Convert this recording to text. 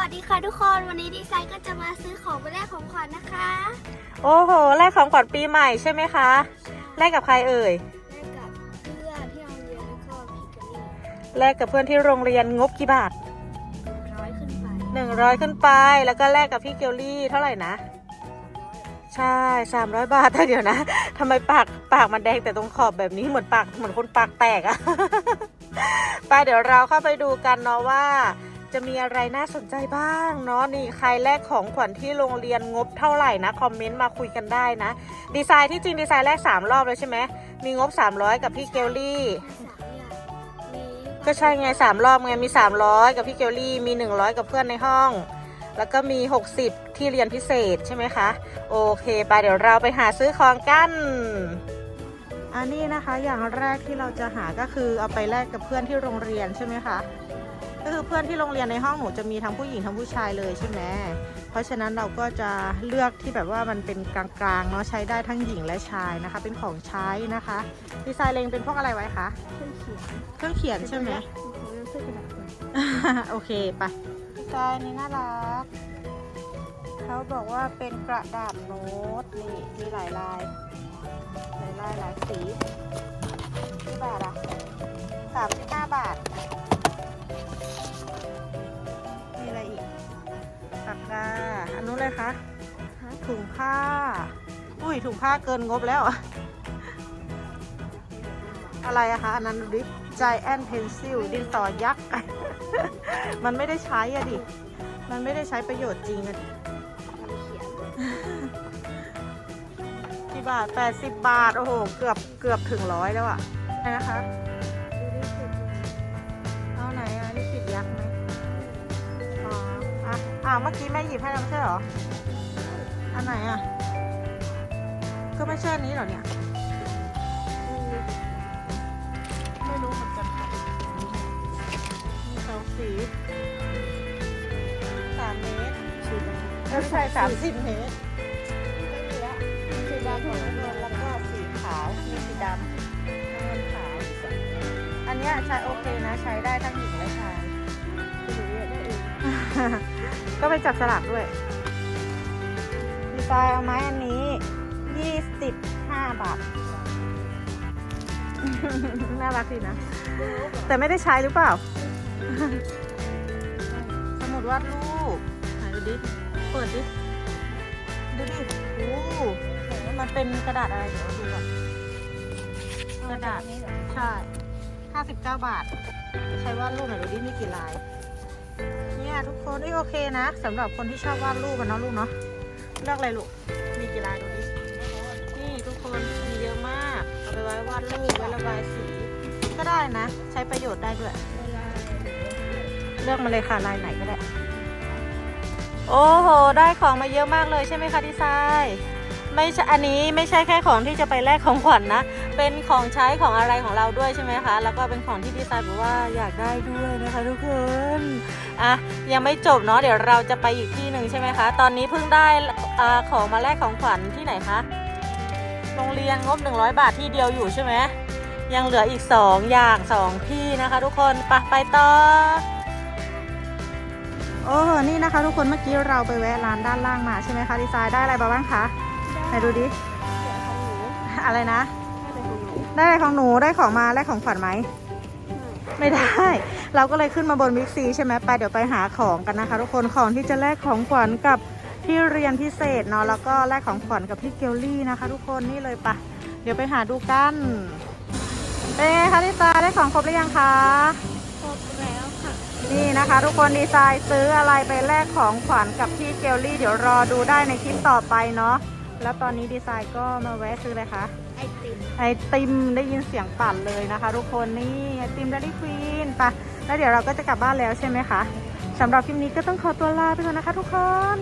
วัสดีค่ะทุกคน วันนี้ดีไซน์ก็จะมาซื้อของไปแลกของขวัญนะคะ โอ้โหแลกของขวัญปีใหม่ใช่ไหมคะแลกกับใครเอ่ยแลกกับเพื่อนที่โรงเรียนแล้วก็พี่กับนี่แลกกับเพื่อนที่โรงเรียนงบกี่บาทร้อยขึ้นไป100ขึ้นไป แล้วก็แลกกับพี่เกลลี่เท่าไหร่นะ ใช่300บาทแต่เดี๋ยวนะทำไมปากปากมันแดงแต่ตรงขอบแบบนี้เหมือนปากเหมือนคนปากแตกอะไปเดี๋ยวเราเข้าไปดูกันเนาะว่า จะมีอะไรน่าสนใจบ้างเนาะนี่ใครแลกของขวัญที่โรงเรียนงบเท่าไหร่นะคอมเมนต์มาคุยกันได้นะ ดีไซน์ที่จริงดีไซน์แรก 3 รอบเลยใช่ไหมมีงบ 300 กับพี่เกลลี่สามอย่างมีก็ใช่ไงสามรอบไงมี 300 กับพี่เกลลี่มี 100 กับเพื่อนในห้อง แล้วก็มี 60 ที่เรียนพิเศษใช่ไหมคะ โอเคไปเดี๋ยวเราไปหาซื้อของกันอันนี้นะคะอย่างแรกที่เราจะหาก็คือเอาไปแลกกับเพื่อนที่โรงเรียนใช่ไหมคะ ก็คือเพื่อนที่โรงเรียนในห้องหนูจะมีทั้งผู้หญิงทั้งผู้ชายเลยใช่ไหมเพราะฉะนั้นเราก็จะเลือกที่แบบว่ามันเป็นกลางๆเนาะใช้ได้ทั้งหญิงและชายนะคะ เป็นของใช้นะคะดีไซน์เลงเป็นพวกอะไรไว้คะเครื่องเขียนเครื่องเขียนใช่ไหมของน้ำซื้อกระดาษก่อนโอเคไปดีไซน์นี้น่ารักเขาบอกว่าเป็นกระดาษโน้ตนี่มีหลายลายหลายลายหลายสีกี่บาทอะสามสิบห้าบาท นนู้นเลยคะถุงผ้า อุ้ยถุงผ้าเกินงบแล้ว อะอะไรอะคะอันนั้นดูดิ Giant Pencil ดินสอยักษ์ มันไม่ได้ใช้อะดิ มันไม่ได้ใช้ประโยชน์จริงอะดิเขียนกี่บาท 80 บาท โอ้โห เกือบเกือบถึงร้อยแล้วอะไหนนะคะดูดิคือเอาไหนอะนี่ปิดยักษ์ไหมอ๋อ อะอะเมื่อกี้แม่หยิบให้เราไม่ใช่เหรอ อันไหนอะก็ไม่ใช่อันนี้เหรอเนี่ย ไม่รู้เหมือนกันค่ะมีสองสีสามเมตรชื่อเออใช่สามสิบเมตรไม่มีละสีดำของน้ำเงินแล้วก็สีขาว มีสีดำน้ำเงินขาว อันเนี้ยใช้โอเคนะ ใช้ได้ทั้งหญิงและชายดูดิได้เอง ก็ไปจับสลากด้วยดีไซน์เอาไม้อันนี้ยี่สิบห้าบาท น่ารักดีนะ แต่ไม่ได้ใช้หรือเปล่า สมุดวาดรูปไหนดูดิ เปิดดิ ดูดิโอ้มันเป็นกระดาษอะไรเดี๋ยวเราดูก่อนกระดาษนี้เหรอใช่ห้าสิบเก้าบาท ใช้วาดรูปหน่อยดูดิมีกี่ลายเนี่ย ทุกคนนี่โอเคนะสำหรับคนที่ชอบวาดรูปอะเนาะลูกเนาะเลือกอะไรลูกมีกี่ลายดูดินี่ทุกคนมีเยอะมากเอาไปไว้วาดรูปไว้ระบายสีก็ได้นะ ใช้ประโยชน์ได้ด้วย เลาเลือกมาเลยค่ะลายไหนก็ได้ โอ้โห ได้ของมาเยอะมากเลยใช่ไหมคะดีไซน์ ไม่ใช่อันนี้ไม่ใช่แค่ของที่จะไปแลกของขวัญนะ เป็นของใช้ของอะไรของเราด้วยใช่ไหมคะ แล้วก็เป็นของที่ดีไซน์บอกว่าอยากได้ด้วยนะคะทุกคนอะยังไม่จบเนาะเดี๋ยวเราจะไปอีกที่หนึ่งใช่ไหมคะ ตอนนี้เพิ่งได้อ่าของมาแลกของขวัญที่ไหนคะโรงเรียนงบ 100 บาทที่เดียวอยู่ใช่ไหมยังเหลืออีก 2 อย่าง 2 ที่นะคะ ทุกคนไปไปต่อโอ้นี่นะคะ ทุกคนเมื่อกี้เราไปแวะร้านด้านล่างมาใช่ไหมคะดีไซน์ได้อะไรบ้างคะ ไหนดูดิเดี๋ยวของหนูอะไรนะได้แต่ของหนูได้อะไรของหนู ได้ของมา ได้ของขวัญไหม ไม่ได้ เราก็เลยขึ้นมาบนบิ๊กซีใช่ไหมไปเดี๋ยวไปหาของกันนะคะ ทุกคน ของที่จะแลกของขวัญกับที่เรียนพิเศษเนาะ แล้วก็แลกของขวัญกับพี่เกลลี่นะคะ ทุกคน นี่เลยปะเดี๋ยวไปหาดูกัน เป็นไงคะลิซาได้ของครบหรือยังคะ ครบแล้วค่ะ นี่นะคะ ทุกคนดีไซน์ซื้ออะไรไปแลกของขวัญกับพี่เกลลี่ เดี๋ยวรอดูได้ในคลิปต่อไปเนาะ แล้วตอนนี้ดีไซน์ก็มาแวะซื้อเลยคะไอติม ไอติมได้ยินเสียงปั่นเลยนะคะ ทุกคนนี่ไอติมดัดดี้ควีนปะแล้วเดี๋ยวเราก็จะกลับบ้านแล้วใช่ไหมคะสำหรับคลิปนี้ก็ต้องขอตัวลาไปก่อนนะคะ ทุกคน